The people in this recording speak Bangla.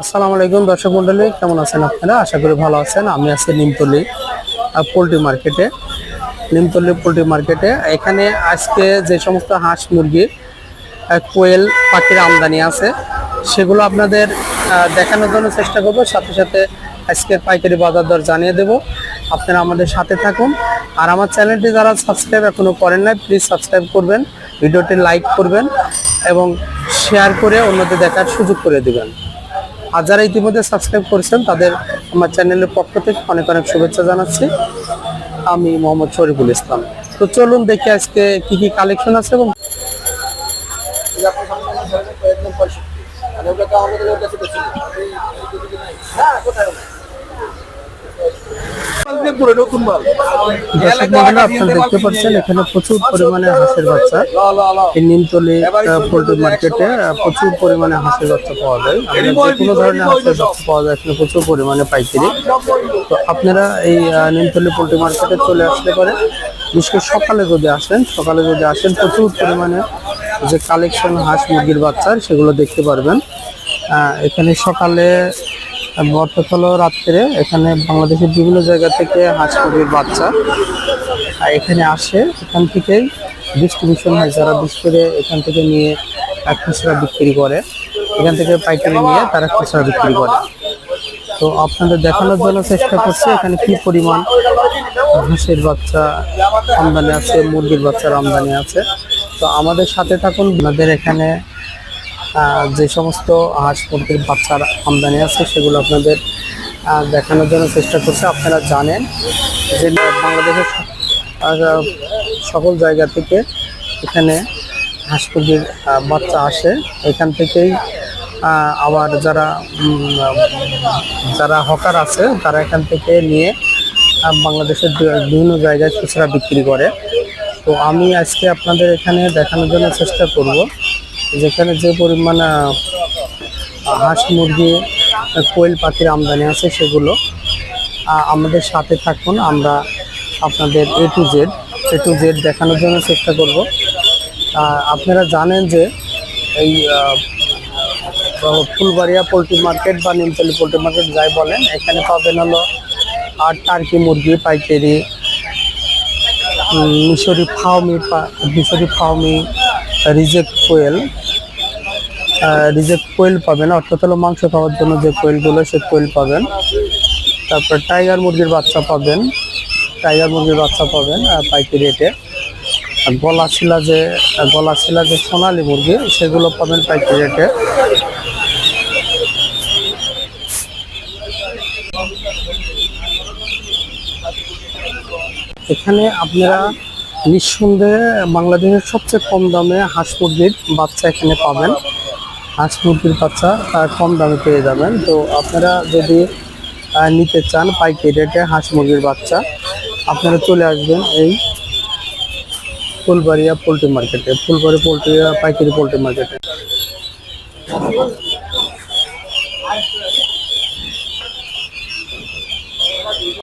আসসালামু আলাইকুম দর্শক মন্ডলী, কেমন আছেন আপনারা? আশা করি ভালো আছেন। আমি আছি নিমতলি পোলট্রি মার্কেটে। নিমতলি পোলট্রি মার্কেটে। এখানে আজকে যে সমস্ত হাঁস, মুরগি কোয়েল, পাখির আমদানি আছে, সেগুলো আপনাদের দেখানোর জন্য চেষ্টা করব। সাথে সাথে আজকের পাইকারি বাজার দর জানিয়ে দেব। আপনারা আমাদের সাথে থাকুন। আর আমার চ্যানেলটি যারা সাবস্ক্রাইব এখনও করেন নাই প্লিজ সাবস্ক্রাইব করবেন, ভিডিওটি লাইক করবেন, এবং শেয়ার করে অন্যদের দেখার সুযোগ করে দিবেন। আর যারা ইতিমধ্যে সাবস্ক্রাইব করেছেন, তাদের আমার চ্যানেলের পক্ষ থেকে অনেক অনেক শুভেচ্ছা জানাচ্ছি। আমি মোহাম্মদ শরীফুল ইসলাম। তো চলুন দেখি আজকে কি কি কালেকশন আছে এবং দর্শক মহলে আপনারা দেখতে পাচ্ছেন, এখানে প্রচুর পরিমাণে হাঁসের বাচ্চা। এই নিমতলি পোল্ট্রি মার্কেটে প্রচুর পরিমাণে হাঁসের বাচ্চা পাওয়া যায়। কোনো ধরনের হাঁসের বাচ্চা পাওয়া যায়, এখানে প্রচুর পরিমাণে পাইকারি। তো আপনারা এই নিমতলি পোল্ট্রি মার্কেটে চলে আসলে পরে বিশেষ সকালে যদি আসেন, সকালে যদি আসেন, প্রচুর পরিমাণে যে কালেকশন হাঁস, মুরগির বাচ্চার সেগুলো দেখতে পারবেন। এখানে সকালে বর্তমানে রাত্রে, এখানে বাংলাদেশের বিভিন্ন জায়গা থেকে হাঁস মুরগির বাচ্চা এখানে আসে, এখান থেকেই ডিস্ট্রিবিউশন হয়, যারা বিশেষ করে এখান থেকে নিয়ে খুচরা বিক্রি করে। এখান থেকে পাইকারি নিয়ে তারা খুচরা বিক্রি করে। তো আপনাদের দেখানোর জন্য চেষ্টা করছি, এখানে কি পরিমাণ হাঁসের বাচ্চা আমদানি আছে, মুরগির বাচ্চার আমদানি আছে। তো আমাদের সাথে থাকুন, আমাদের এখানে যে সমস্ত হাঁস মুরগির বাচ্চার আমদানি আছে, সেগুলো আপনাদের দেখানোর জন্য চেষ্টা করছে। আপনারা জানেন যে বাংলাদেশের সকল জায়গা থেকে এখানে হাঁস মুরগির বাচ্চা আসে। এখান থেকেই আবার যারা যারা হকার আছে, তারা এখান থেকে নিয়ে বাংলাদেশের বিভিন্ন জায়গায় খুচরা বিক্রি করে। তো আমি আজকে আপনাদের এখানে দেখানোর জন্য চেষ্টা করব। যেখানে যে পরিমাণ হাঁস মুরগি, কোয়েল পাখির আমদানি আছে সেগুলো আমাদের সাথে থাকুন, আমরা আপনাদের A to Z A to Z দেখানোর জন্য চেষ্টা করব। আপনারা জানেন যে এই ফুলবাড়িয়া পোলট্রি মার্কেট বা নিমতলি পোলট্রি মার্কেট যাই বলেন, এখানে পাবেন হলো আর টার্কি মুরগি, পাইকারি মিশরি ফাউমি মিশরি ফাউমি রিজেক্ট কোয়েল রিজেক্ট কোয়েল পাবেন অর্থাৎ হলো মাংস খাওয়ার জন্য যে কোয়েলগুলো সে কোয়েল পাবেন। তারপর টাইগার মুরগির বাচ্চা পাবেন টাইগার মুরগির বাচ্চা পাবেন আহ, পাইকারি রেটে। গলা শিলা যে গলা শিলা যে সোনালি মুরগি সেগুলো পাবেন পাইকারি রেটে। এখানে আপনারা নিঃসন্দেহে বাংলাদেশের সবচেয়ে কম দামে হাঁস মুরগির বাচ্চা এখানে পাবেন। হাঁস মুরগির বাচ্চা কম দামে পেয়ে যাবেন। তো আপনারা যদি নিতে চান পাইকারি রেটে হাঁস মুরগির বাচ্চা, আপনারা চলে আসবেন এই ফুলবাড়িয়া পোলট্রি মার্কেটে, ফুলবাড়ি পোলট্রি, পাইকারি পোলট্রি মার্কেটে।